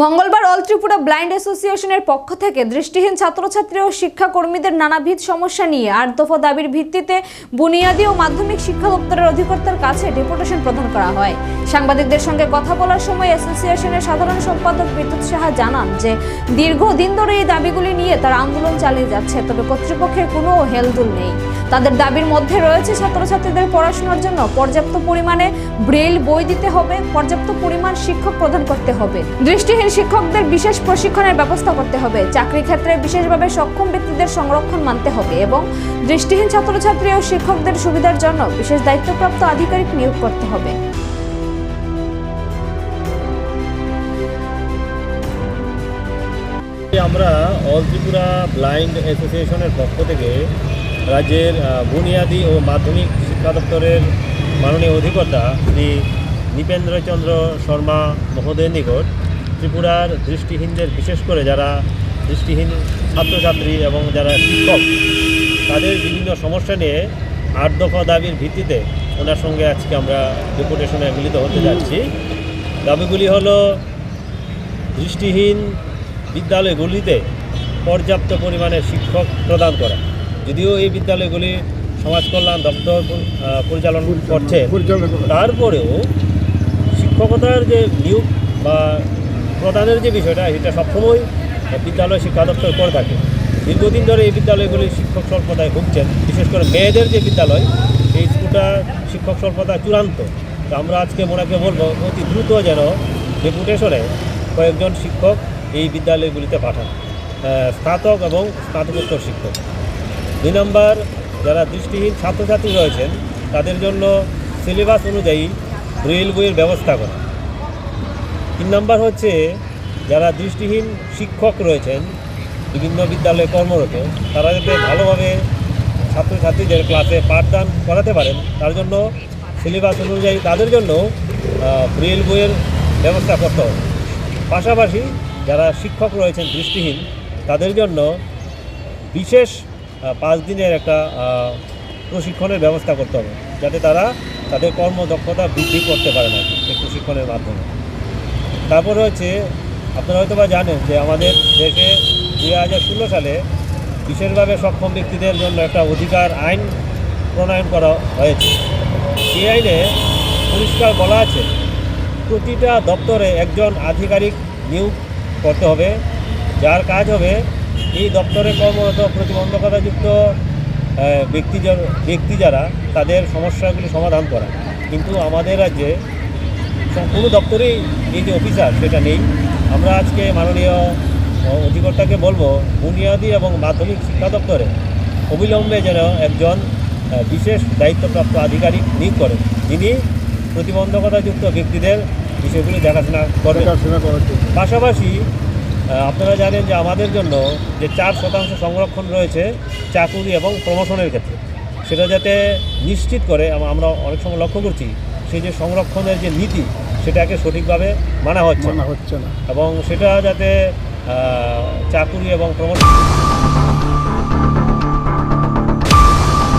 মঙ্গলবার all Tripura blind অ্যাসোসিয়েশনের পক্ষ থেকে দৃষ্টিহীন ছাত্রছাত্রী ও শিক্ষাকর্মীদের নানাবিধ সমস্যা নিয়ে আট দফা দাবির ভিত্তিতে বুনিয়াদী ও মাধ্যমিক শিক্ষা দপ্তরের অধিকর্তার কাছে ডেপুটেশন প্রদান করা হয়। সাংবাদিকদের সঙ্গে কথা বলার সময় অ্যাসোসিয়েশনের সাধারণ সম্পাদক বিদ্যুৎ সাহা জানান যে, দীর্ঘদিন ধরে এই দাবিগুলি নিয়ে তারা আন্দোলন চালিয়ে যাচ্ছে, তবে কর্তৃপক্ষের কোনো হেলদুল নেই। তাদের দাবির মধ্যে রয়েছে ছাত্রছাত্রীদের পড়াশোনার জন্য পর্যাপ্ত পরিমাণে ব্রেইল বই দিতে হবে, পর্যাপ্ত পরিমাণ শিক্ষক প্রদান করতে হবে। দৃষ্টিহীন শিক্ষকদের বিশেষ প্রশিক্ষণের ব্যবস্থা করতে হবে। চাকরি ক্ষেত্রে বিশেষভাবে সক্ষম ব্যক্তিদের সংরক্ষণ মানতে হবে এবং দৃষ্টিহীন ছাত্রছাত্রী ও শিক্ষকদের সুবিধার জন্য বিশেষ দায়িত্বপ্রাপ্ত আধিকারিক নিয়োগ করতে হবে। আমরা অল ত্রিপুরা ব্লাইন্ড অ্যাসোসিয়েশনের পক্ষ থেকে রাজ্যের বুনিয়াদী ও মাধ্যমিক শিক্ষা দপ্তরের মাননীয় অধিকর্তা শ্রী নৃপেন্দ্রচন্দ্র শর্মা মহোদয়ের নিকট ত্রিপুরার দৃষ্টিহীনদের বিশেষ করে যারা দৃষ্টিহীন ছাত্রছাত্রী এবং যারা শিক্ষক তাদের বিভিন্ন সমস্যা নিয়ে আট দফা দাবির ভিত্তিতে ওনার সঙ্গে আজকে আমরা ডেপুটেশনে মিলিত হতে যাচ্ছি। দাবিগুলি হলো দৃষ্টিহীন বিদ্যালয়গুলিতে পর্যাপ্ত পরিমাণে শিক্ষক প্রদান করা। যদিও এই বিদ্যালয়গুলি সমাজ কল্যাণ দপ্তর পরিচালন করছে। তারপরেও শিক্ষকতার যে নিয়োগ বা প্রদানের যে বিষয়টা, সেটা সবসময় বিদ্যালয় শিক্ষা দপ্তর করে থাকে। দীর্ঘদিন ধরে এই বিদ্যালয়গুলি শিক্ষক স্বল্পতায় ভুগছেন। বিশেষ করে মেয়েদের যে বিদ্যালয় এই স্কুলটা শিক্ষক স্বল্পতা চূড়ান্ত। তো আমরা আজকে মোনাকে বলব, অতি দ্রুত যেন ডেপুটেশনে কয়েকজন শিক্ষক এই বিদ্যালয়গুলিতে পাঠান। স্নাতক এবং স্নাতকোত্তর শিক্ষক। দুই নম্বর, যারা দৃষ্টিহীন ছাত্রছাত্রী রয়েছেন, তাদের জন্য সিলেবাস অনুযায়ী ব্রেল বইয়ের ব্যবস্থা করা। তিন নম্বর হচ্ছে, যারা দৃষ্টিহীন শিক্ষক রয়েছেন, বিভিন্ন বিদ্যালয়ে কর্মরত, তারা যাতে ভালোভাবে ছাত্রছাত্রীদের ক্লাসে পাঠদান করাতে পারেন, তার জন্য সিলেবাস অনুযায়ী তাদের জন্য ব্রেল বইয়ের ব্যবস্থা করতে হবে। পাশাপাশি যারা শিক্ষক রয়েছেন দৃষ্টিহীন, তাদের জন্য বিশেষ পাঁচ দিনের একটা প্রশিক্ষণের ব্যবস্থা করতে হবে, যাতে তারা তাদের কর্মদক্ষতা বৃদ্ধি করতে পারে না প্রশিক্ষণের মাধ্যমে। তারপরে হচ্ছে, আপনারা হয়তো বা জানেন যে আমাদের দেশে দুই হাজার ষোলো সালে বিশেষভাবে সক্ষম ব্যক্তিদের জন্য একটা অধিকার আইন প্রণয়ন করা হয়েছে। এই আইনে পরিষ্কার বলা আছে, প্রতিটা দপ্তরে একজন আধিকারিক নিয়োগ করতে হবে। যার কাজ হবে এই দপ্তরে কর্মরত প্রতিবন্ধকতাযুক্ত ব্যক্তি ব্যক্তি যারা, তাদের সমস্যাগুলি সমাধান করা। কিন্তু আমাদের রাজ্যে কোনো দপ্তরেই এই যে অফিসার সেটা নেই। আমরা আজকে মাননীয় অধিকর্তাকে বলব বুনিয়াদী এবং মাধ্যমিক শিক্ষা দপ্তরে অবিলম্বে যেন একজন বিশেষ দায়িত্বপ্রাপ্ত আধিকারিক নিয়োগ করেন। যিনি প্রতিবন্ধকতাযুক্ত ব্যক্তিদের বিষয়গুলি দেখাশোনা করবেন। পাশাপাশি আপনারা জানেন যে আমাদের জন্য যে চার শতাংশ সংরক্ষণ রয়েছে চাকুরি এবং প্রমোশনের ক্ষেত্রে সেটা যাতে নিশ্চিত করে আম- আমরা অনেক সময় লক্ষ্য করছি সেই যে সংরক্ষণের যে নীতি সেটাকে সঠিকভাবে মানা হচ্ছে না। মানা হচ্ছে না এবং সেটা যাতে চাকুরি এবং প্রমোশন